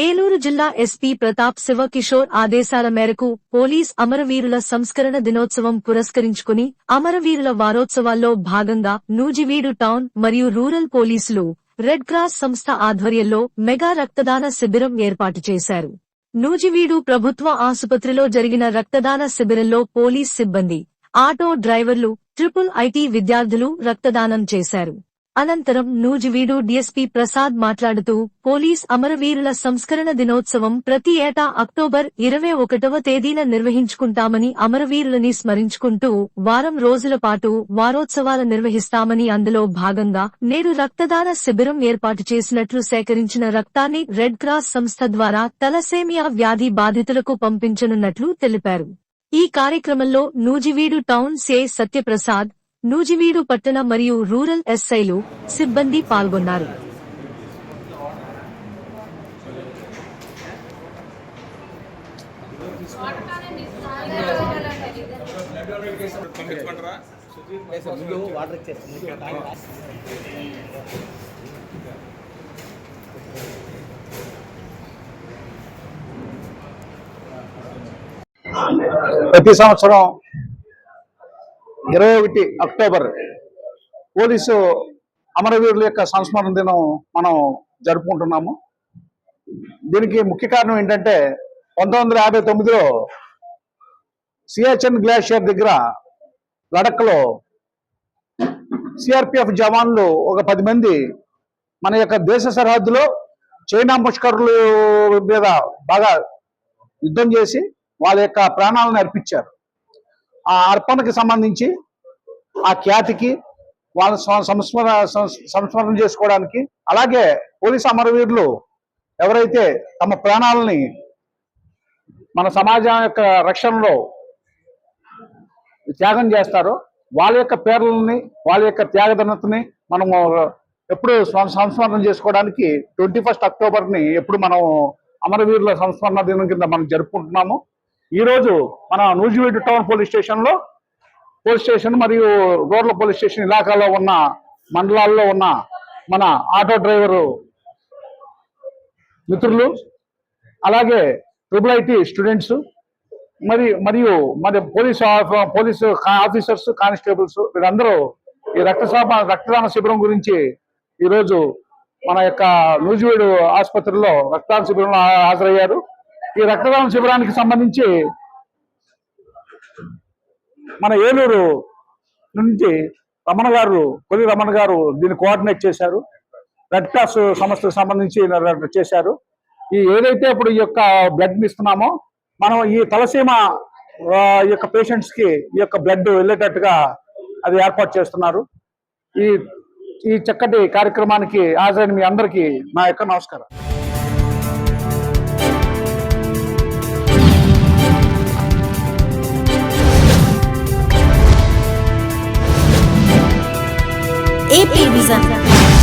ఏలూరు జిల్లా ఎస్పీ ప్రతాప్ శివకిషోర్ ఆదేశాల మేరకు పోలీస్ అమరవీరుల సంస్కరణ దినోత్సవం పురస్కరించుకుని అమరవీరుల వారోత్సవాల్లో భాగంగా నూజివీడు టౌన్ మరియు రూరల్ పోలీసులు రెడ్ క్రాస్ సంస్థ ఆధ్వర్యంలో మెగా రక్తదాన శిబిరం ఏర్పాటు చేశారు. నూజివీడు ప్రభుత్వ ఆసుపత్రిలో జరిగిన రక్తదాన శిబిరంలో పోలీస్ సిబ్బంది ఆటో డ్రైవర్లు ట్రిపుల్ ఐటీ విద్యార్థులు రక్తదానం చేశారు. అనంతరం నూజివీడు డీఎస్పీ ప్రసాద్ మాట్లాడుతూ పోలీస్ అమరవీరుల సంస్కరణ దినోత్సవం ప్రతి ఏటా అక్టోబర్ ఇరవై ఒకటవ తేదీన నిర్వహించుకుంటామని అమరవీరులని స్మరించుకుంటూ వారం రోజుల పాటు వారోత్సవాలు నిర్వహిస్తామని అందులో భాగంగా నేడు రక్తదాన శిబిరం ఏర్పాటు చేసినట్లు సేకరించిన రక్తాన్ని రెడ్ క్రాస్ సంస్థ ద్వారా తలసేమియా వ్యాధి బాధితులకు పంపించనున్నట్లు తెలిపారు. ఈ కార్యక్రమంలో నూజివీడు టౌన్ సే సత్యప్రసాద్ నూజివీడు పట్టణ మరియు రూరల్ ఎస్ఐలు సిబ్బంది పాల్గొన్నారు. ప్రతి సంవత్సరం ఇరవై ఒకటి అక్టోబర్ పోలీసు అమరవీరుల యొక్క సంస్మరణ దినం మనం జరుపుకుంటున్నాము. దీనికి ముఖ్య కారణం ఏంటంటే పంతొమ్మిది వందల యాభై తొమ్మిదిలో సియాచన్ గ్లాషియర్ దగ్గర లడఖ్లో సిఆర్పిఎఫ్ జవాన్లు ఒక పది మంది మన యొక్క దేశ సరిహద్దులో చైనా ముష్కరుల మీద బాగా యుద్ధం చేసి వాళ్ళ యొక్క ప్రాణాలను అర్పించారు. ఆ అర్పణకి సంబంధించి ఆ ఖ్యాతికి వాళ్ళ సంస్మరణ సంస్మరణ చేసుకోవడానికి అలాగే పోలీస్ అమరవీరులు ఎవరైతే తమ ప్రాణాలని మన సమాజం యొక్క రక్షణలో త్యాగం చేస్తారో వాళ్ళ యొక్క పేర్లని వాళ్ళ యొక్క త్యాగదనతని మనము ఎప్పుడు స్వ- సంస్మరణ చేసుకోవడానికి ట్వంటీ ఫస్ట్ అక్టోబర్ని ఎప్పుడు మనం అమరవీరుల సంస్మరణ దినం కింద మనం జరుపుకుంటున్నాము. ఈరోజు మన నూజివీడు టౌన్ పోలీస్ స్టేషన్లో పోలీస్ స్టేషన్ మరియు రోడ్ల పోలీస్ స్టేషన్ ఇలాకాలో ఉన్న మండలాల్లో ఉన్న మన ఆటో డ్రైవరు మిత్రులు అలాగే ట్రిపుల్ ఐటీ స్టూడెంట్స్ మరి మరియు మరి పోలీసు పోలీసు కా- ఆఫీసర్స్ కానిస్టేబుల్స్ వీరందరూ ఈ రక్తసాప రక్తదాన శిబిరం గురించి ఈరోజు మన యొక్క నూజివీడు ఆసుపత్రిలో రక్తదాన శిబిరంలో హాజరయ్యారు. ఈ రక్తదాన శిబిరానికి సంబంధించి మన ఏలూరు నుంచి రమణ గారు కొలి రమణ గారు దీన్ని కోఆర్డినేట్ చేశారు. రెడ్ క్రాస్ సంస్థకు సంబంధించి చేశారు. ఈ ఏదైతే ఇప్పుడు ఈ యొక్క బ్లడ్ ఇస్తున్నామో మనం ఈ తలసీమ ఈ యొక్క పేషెంట్స్కి ఈ యొక్క బ్లడ్ వెళ్ళేటట్టుగా అది ఏర్పాటు చేస్తున్నారు. ఈ ఈ చక్కటి కార్యక్రమానికి హాజరైన మీ అందరికీ నా యొక్క నమస్కారం. APVision.